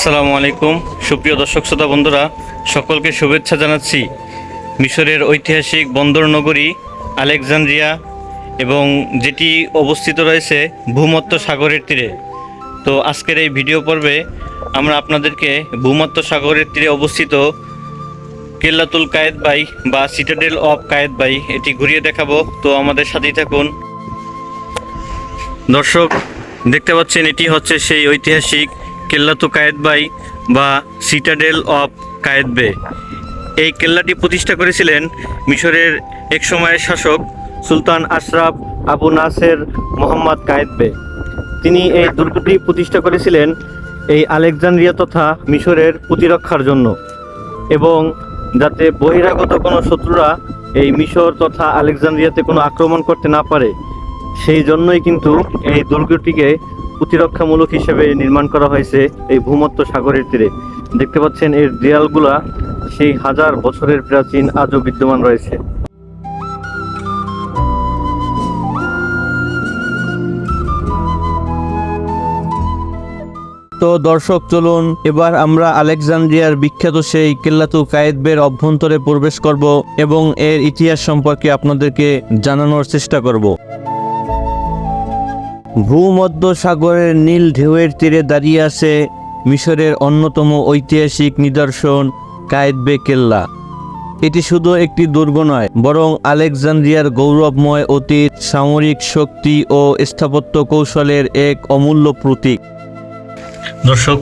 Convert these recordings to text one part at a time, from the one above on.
আসসালামু আলাইকুম। সুপ্রিয় দর্শক শ্রোতা বন্ধুরা, সকলকে শুভেচ্ছা জানাচ্ছি। মিশরের ঐতিহাসিক বন্দর নগরী আলেকজান্দ্রিয়া এবং যেটি অবস্থিত রয়েছে ভূমধ্য সাগরের তীরে। তো আজকের এই ভিডিও পর্বে আমরা আপনাদেরকে ভূমধ্য সাগরের তীরে অবস্থিত কেল্লাতুল কায়েদ বাই বা সিটাডেল অফ কায়েদ বাই এটি ঘুরিয়ে দেখাবো। তো আমাদের সাথেই থাকুন। দর্শক, দেখতে পাচ্ছেন, এটি হচ্ছে সেই ঐতিহাসিক কেল্লাতু কায়েতবাই বা সিটাডেল অফ কায়েতবে এই কেল্লাটি প্রতিষ্ঠা করেছিলেন মিশরের এক সময়ের শাসক সুলতান আশরাফ আবু নাসের মোহাম্মদ কায়েতবে তিনি এই দুর্গটি প্রতিষ্ঠা করেছিলেন এই আলেকজান্দ্রিয়া তথা মিশরের প্রতিরক্ষার জন্য এবং যাতে বহিরাগত কোনো শত্রুরা এই মিশর তথা আলেকজান্দ্রিয়াতে কোনো আক্রমণ করতে না পারে, সেই জন্যই কিন্তু এই দুর্গটিকে প্রতিরক্ষামূলক হিসেবে নির্মাণ করা হয়েছে এই ভূমধ্য সাগরের তীরে। দেখতে পাচ্ছেন এর দেয়ালগুলা সেই হাজার বছরের প্রাচীন আজও বিদ্যমান রয়েছে। তো দর্শক, চলুন এবার আমরা আলেকজান্দ্রিয়ার বিখ্যাত সেই কেল্লাতু কায়েদবের অভ্যন্তরে প্রবেশ করব এবং এর ইতিহাস সম্পর্কে আপনাদেরকে জানানোর চেষ্টা করব। ভূমধ্য সাগরের নীল ঢেউয়ের তীরে দাঁড়িয়ে আছে মিশরের অন্যতম ঐতিহাসিক নিদর্শন কায়েদবে কেল্লা। এটি শুধু একটি দুর্গ নয়, বরং আলেকজান্দ্রিয়ার গৌরবময় অতীত, সামরিক শক্তি ও স্থাপত্য কৌশলের এক অমূল্য প্রতীক। দর্শক,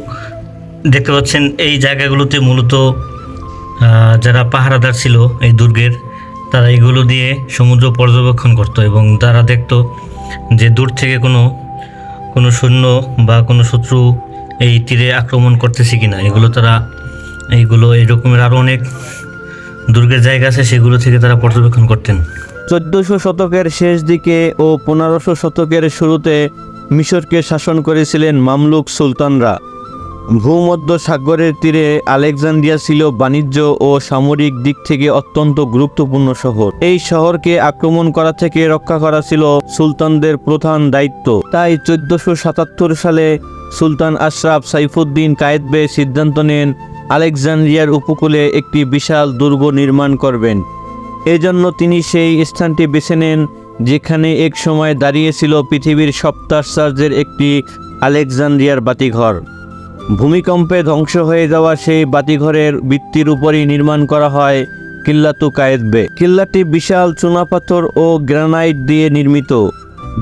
দেখতে পাচ্ছেন এই জায়গাগুলোতে মূলত যারা পাহারাদার ছিল এই দুর্গের, তারা এগুলো দিয়ে সমুদ্র পর্যবেক্ষণ করত এবং তারা দেখতো যে দূর থেকে কোনো কোনো সৈন্য বা কোনো শত্রু এই তীরে আক্রমণ করতেছে কিনা, এগুলো তারা, এইগুলো, এই রকমের আরও অনেক দুর্গের জায়গা আছে, সেগুলো থেকে তারা পর্যবেক্ষণ করতেন। চোদ্দশো শতকের শেষ দিকে ও পনেরোশো শতকের শুরুতে মিশরকে শাসন করেছিলেন মামলুক সুলতানরা। ভূমধ্য সাগরের তীরে আলেকজান্দ্রিয়া ছিল বাণিজ্য ও সামরিক দিক থেকে অত্যন্ত গুরুত্বপূর্ণ শহর। এই শহরকে আক্রমণ করা থেকে রক্ষা করা ছিল সুলতানদের প্রধান দায়িত্ব। তাই চোদ্দশো সাতাত্তর সালে সুলতান আশরাফ সাইফুদ্দিন কায়েদবে সিদ্ধান্ত নেন আলেকজান্দ্রিয়ার উপকূলে একটি বিশাল দুর্গ নির্মাণ করবেন। এজন্য তিনি সেই স্থানটি বেছে নেন, যেখানে এক সময় দাঁড়িয়েছিল পৃথিবীর সপ্তাশ্চর্যের একটি আলেকজান্দ্রিয়ার বাতিঘর। ভূমিকম্পে ধ্বংস হয়ে যাওয়া সেই বাতিঘরের ভিত্তির উপরই নির্মাণ করা হয় কিল্লাতু কায়েদবে কিল্লাটি বিশাল চুনাপাথর ও গ্রানাইট দিয়ে নির্মিত।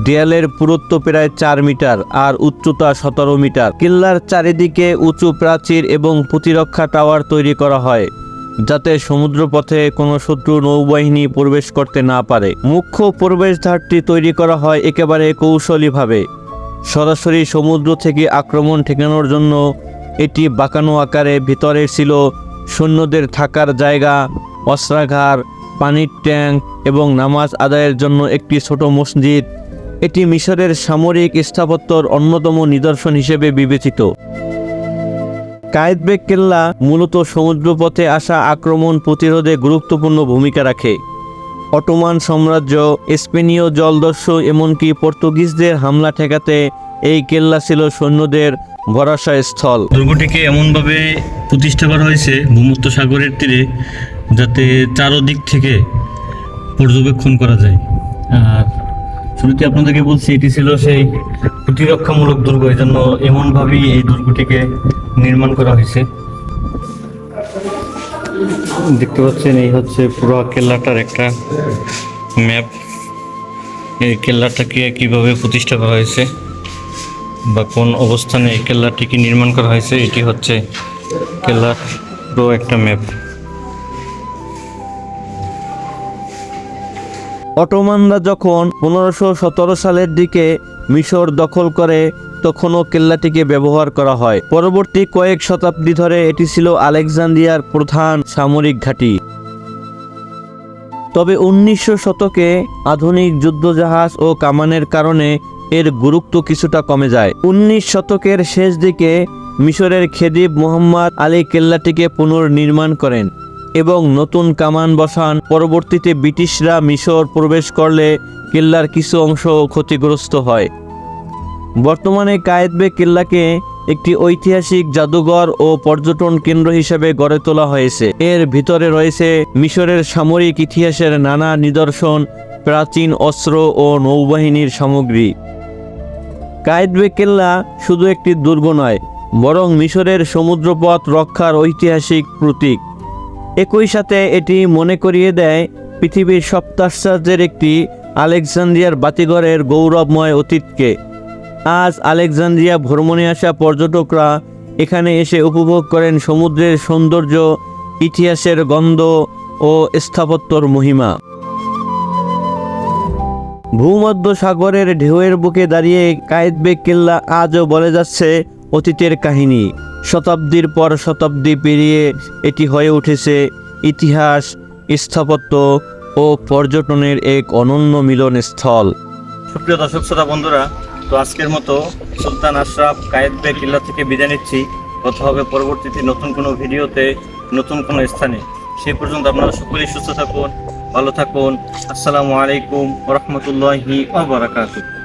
দেয়ালের পুরুত্ব প্রায় চার মিটার আর উচ্চতা সতেরো মিটার। কিল্লার চারিদিকে উঁচু প্রাচীর এবং প্রতিরক্ষা টাওয়ার তৈরি করা হয়, যাতে সমুদ্রপথে কোনো শত্রু নৌবাহিনী প্রবেশ করতে না পারে। মুখ্য প্রবেশদ্বারটি তৈরি করা হয় একেবারে কৌশলীভাবে। সরাসরি সমুদ্র থেকে আক্রমণ ঠেকানোর জন্য এটি বাঁকানো আকারে ভিতরে ছিল সৈন্যদের থাকার জায়গা অস্ত্রাঘার পানির ট্যাঙ্ক এবং নামাজ আদায়ের জন্য একটি ছোট মসজিদ। এটি মিশরের সামরিক স্থাপত্যর অন্যতম নিদর্শন হিসেবে বিবেচিত। কায়েদবেগ কেল্লা মূলত সমুদ্রপথে আসা আক্রমণ প্রতিরোধে গুরুত্বপূর্ণ ভূমিকা রাখে। অটোমান সাম্রাজ্য, স্পেনীয় জলদস্যু, এমনকি পর্তুগিজদের হামলা ঠেকাতে এই কেল্লা ছিল সৈন্যদের ভরসা স্থল। দুর্গটিকে এমনভাবে প্রতিষ্ঠা করা হয়েছে ভূমধ্য সাগরের তীরে যাতে চারোদিক থেকে পর্যবেক্ষণ করা যায়। আর শুরুতে আপনাদেরকে বলছি, এটি ছিল সেই প্রতিরক্ষামূলক দুর্গ। এই জন্য এমনভাবেই এই দুর্গটিকে নির্মাণ করা হয়েছে। দেখতে পাচ্ছেন, এই হচ্ছে পুরো কেল্লাটার একটা ম্যাপ এই কেল্লাটাকে কীভাবে প্রতিষ্ঠা করা হয়েছে বা কোন অবস্থানে এই কেল্লাটিকে নির্মাণ করা হয়েছে, এটি হচ্ছে কেল্লার পুরো একটা ম্যাপ অটোমানরা যখন পনেরোশো সতেরো সালের দিকে মিশর দখল করে তখনও কেল্লাটিকে ব্যবহার করা হয়। পরবর্তী কয়েক শতাব্দী ধরে এটি ছিল আলেকজান্দ্রিয়ার প্রধান সামরিক ঘাঁটি। তবে উনিশশো শতকে আধুনিক যুদ্ধজাহাজ ও কামানের কারণে এর গুরুত্ব কিছুটা কমে যায়। উনিশ শতকের শেষ দিকে মিশরের খেদিব মোহাম্মদ আলী কেল্লাটিকে পুনর্নির্মাণ করেন এবং নতুন কামান বসান। পরবর্তীতে ব্রিটিশরা মিশর প্রবেশ করলে কেল্লার কিছু অংশ ক্ষতিগ্রস্ত হয়। বর্তমানে কায়েতবে কিল্লাকে একটি ঐতিহাসিক জাদুঘর ও পর্যটন কেন্দ্র হিসেবে গড়ে তোলা হয়েছে। এর ভিতরে রয়েছে মিশরের সামরিক ইতিহাসের নানা নিদর্শন, প্রাচীন অস্ত্র ও নৌবাহিনীর সামগ্রী। কায়েদবে কেল্লা শুধু একটি দুর্গ নয়, বরং মিশরের সমুদ্রপথ রক্ষার ঐতিহাসিক প্রতীক। একই সাথে এটি মনে করিয়ে দেয়, পৃথিবীর সপ্তাশ্চর্যের একটি আলেকজান্দ্রিয়ার বাতিঘরের গৌরবময় অতীতকে। আজ আলেকজান্দ্রিয়া ভ্রমণে আসা পর্যটকরা এখানে এসে উপভোগ করেন সমুদ্রের সৌন্দর্য, ইতিহাসের গন্ধ ও স্থাপত্যর মহিমা। ভূমধ্য সাগরের ঢেউয়ের বুকে দাঁড়িয়ে কায়েদবে কেল্লা আজও বলে যাচ্ছে অতীতের কাহিনী। শতাব্দীর পর শতাব্দী পেরিয়ে এটি হয়ে উঠেছে ইতিহাস, স্থাপত্য ও পর্যটনের এক অনন্য মিলনস্থল। সুপ্রিয় দর্শক, শ্রোতা বন্ধুরা তো আজকের মতো সুলতান আশরাফ, কায়েদ বে কিল্লা থেকে বিদায় নিচ্ছি। কথা হবে পরবর্তীতে নতুন কোনো ভিডিওতে, নতুন কোনো স্থানে। সেই পর্যন্ত আপনারা সকলেই সুস্থ থাকুন, ভালো থাকুন। আসসালামু আলাইকুম রহমতুল্লাহি বারাকাতুহু।